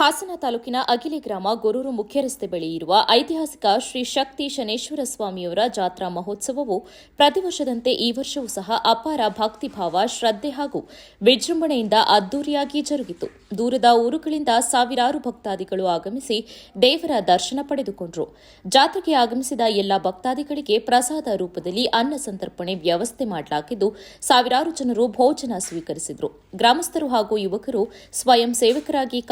ಹಾಸನ ತಾಲೂಕಿನ ಅಗಿಲಿ ಗ್ರಾಮ ಗೊರೂರು ಮುಖ್ಯ ರಸ್ತೆ ಬಳಿ ಇರುವ ಐತಿಹಾಸಿಕ ಶ್ರೀ ಶಕ್ತಿ ಶನೇಶ್ವರ ಸ್ವಾಮಿಯವರ ಜಾತ್ರಾ ಮಹೋತ್ಸವವು ಪ್ರತಿ ವರ್ಷದಂತೆ ಈ ವರ್ಷವೂ ಸಹ ಅಪಾರ ಭಕ್ತಿಭಾವ, ಶ್ರದ್ಧೆ ಹಾಗೂ ವಿಜೃಂಭಣೆಯಿಂದ ಅದ್ದೂರಿಯಾಗಿ ಜರುಗಿತು. ದೂರದ ಊರುಗಳಿಂದ ಸಾವಿರಾರು ಭಕ್ತಾದಿಗಳು ಆಗಮಿಸಿ ದೇವರ ದರ್ಶನ ಪಡೆದುಕೊಂಡರು. ಜಾತ್ರೆಗೆ ಆಗಮಿಸಿದ ಎಲ್ಲ ಭಕ್ತಾದಿಗಳಿಗೆ ಪ್ರಸಾದ ರೂಪದಲ್ಲಿ ಅನ್ನ ಸಂತರ್ಪಣೆ ವ್ಯವಸ್ಥೆ ಮಾಡಲಾಗಿದ್ದು, ಸಾವಿರಾರು ಜನರು ಭೋಜನ ಸ್ವೀಕರಿಸಿದರು. ಗ್ರಾಮಸ್ಥರು ಹಾಗೂ ಯುವಕರು ಸ್ವಯಂ ಸೇವಕರಾಗಿ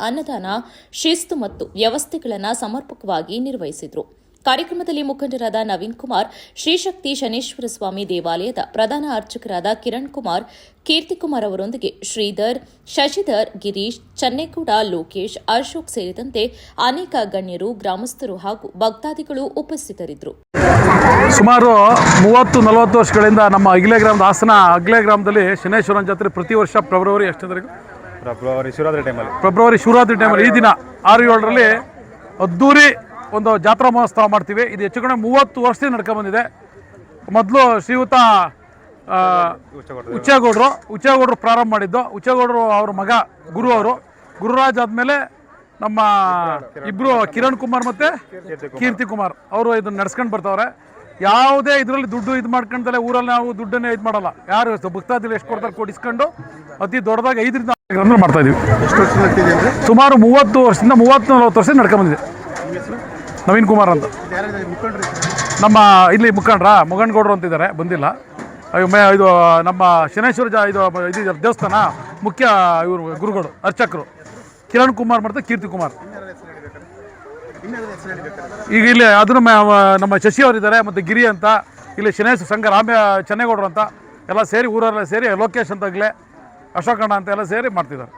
ಅನ್ನದಾನ, ಶಿಸ್ತು ಮತ್ತು ವ್ಯವಸ್ಥೆಗಳನ್ನು ಸಮರ್ಪಕವಾಗಿ ನಿರ್ವಹಿಸಿದರು. ಕಾರ್ಯಕ್ರಮದಲ್ಲಿ ಮುಖಂಡರಾದ ನವೀನ್ ಕುಮಾರ್, ಶ್ರೀಶಕ್ತಿ ಶನೇಶ್ವರ ಸ್ವಾಮಿ ದೇವಾಲಯದ ಪ್ರಧಾನ ಅರ್ಚಕರಾದ ಕಿರಣ್ ಕುಮಾರ್ ಕೀರ್ತಿಕುಮಾರ್ ಅವರೊಂದಿಗೆ ಶ್ರೀಧರ್, ಶಶಿಧರ್, ಗಿರೀಶ್, ಚನ್ನೇಗೌಡ, ಲೋಕೇಶ್, ಅಶೋಕ್ ಸೇರಿದಂತೆ ಅನೇಕ ಗಣ್ಯರು, ಗ್ರಾಮಸ್ಥರು ಹಾಗೂ ಭಕ್ತಾದಿಗಳು ಉಪಸ್ಥಿತರಿದ್ದರು. ಸುಮಾರು ಮೂವತ್ತು, ನಲವತ್ತು ವರ್ಷಗಳಿಂದ ನಮ್ಮ ಅಗಲೇ ಗ್ರಾಮದ ಹಾಸನ, ಅಗಲೇ ಗ್ರಾಮದಲ್ಲಿ ಶನೇಶ್ವರನ ಜಾತ್ರೆ ಪ್ರತಿ ವರ್ಷ ಫೆಬ್ರವರಿ ಫೆಬ್ರವರಿ ಶಿವರಾತ್ರಿ ಟೈಮಲ್ಲಿ ಫೆಬ್ರವರಿ ಶಿವರಾತ್ರಿ ಟೈಮಲ್ಲಿ ಈ ದಿನ ಆರು ಏಳರಲ್ಲಿ ಅದ್ದೂರಿ ಒಂದು ಜಾತ್ರಾ ಮಹೋತ್ಸವ ಮಾಡ್ತೀವಿ. ಇದು ಹೆಚ್ಚು ಕಡೆ ಮೂವತ್ತು ವರ್ಷದಿಂದ ನಡ್ಕೊಂಬಂದಿದೆ ಮೊದಲು ಶ್ರೀಯುತ ಉಚ್ಚೇಗೌಡರು ಉಚ್ಚೇಗೌಡರು ಪ್ರಾರಂಭ ಮಾಡಿದ್ದು. ಉಚ್ಚೇಗೌಡರು ಅವ್ರ ಮಗ ಗುರು ಅವರು. ಗುರುರಾಜ್ ಆದಮೇಲೆ ನಮ್ಮ ಇಬ್ಬರು ಕಿರಣ್ ಕುಮಾರ್ ಮತ್ತು ಕೀರ್ತಿ ಕುಮಾರ್ ಅವರು ಇದನ್ನ ನಡ್ಸ್ಕೊಂಡು ಬರ್ತವ್ರೆ. ಯಾವುದೇ ಇದರಲ್ಲಿ ದುಡ್ಡು ಇದು ಮಾಡ್ಕೊಂಡಲೆ ಊರಲ್ಲಿ ನಾವು ದುಡ್ಡನ್ನೇ ಇದು ಮಾಡಲ್ಲ. ಯಾರು ಭಕ್ತಾದಿಗಳು ಎಷ್ಟು ಕೊಡ್ತಾರೆ ಕೊಡಿಸ್ಕೊಂಡು ಅತಿ ದೊಡ್ಡದಾಗಿ ಐದರಿಂದ ಅಂದ್ರೆ ಮಾಡ್ತಾ ಇದೀವಿ. ಸುಮಾರು ಮೂವತ್ತು ವರ್ಷದಿಂದ ಮೂವತ್ತು ನಲವತ್ತು ವರ್ಷದಿಂದ ನಡ್ಕೊಂಬಂದಿದೆ ನವೀನ್ ಕುಮಾರ್ ಅಂತ. ನಮ್ಮ ಇಲ್ಲಿ ಮುಖಂಡ್ರ ಮುಗನ್ಗೌಡರು ಅಂತಿದ್ದಾರೆ ಬಂದಿಲ್ಲ. ಇದು ನಮ್ಮ ಶನೇಶ್ವರ ಜ ಇದು ಇದು ದೇವಸ್ಥಾನ ಮುಖ್ಯ ಇವರು ಗುರುಗಳು ಅರ್ಚಕರು. ಕಿರಣ್ ಕುಮಾರ್ ಮತ್ತು ಕೀರ್ತಿ ಕುಮಾರ್. ಈಗ ಇಲ್ಲಿ ಅದನ್ನು ನಮ್ಮ ಶಶಿ ಅವರಿದ್ದಾರೆ ಮತ್ತು ಗಿರಿ ಅಂತ ಇಲ್ಲಿ ಶನೇಶ್ವರ ಸಂಘ ರಾಮ್ಯ ಚೆನ್ನೇಗೌಡರು ಅಂತ ಎಲ್ಲ ಸೇರಿ ಊರಲ್ಲೇ ಸೇರಿ ಲೋಕೇಶ್ ಅಂತಾಗಲೇ ಅಶೋಕಣ್ಣ ಅಂತೆಲ್ಲ ಸೇರಿ ಮಾಡ್ತಿದ್ದಾರೆ.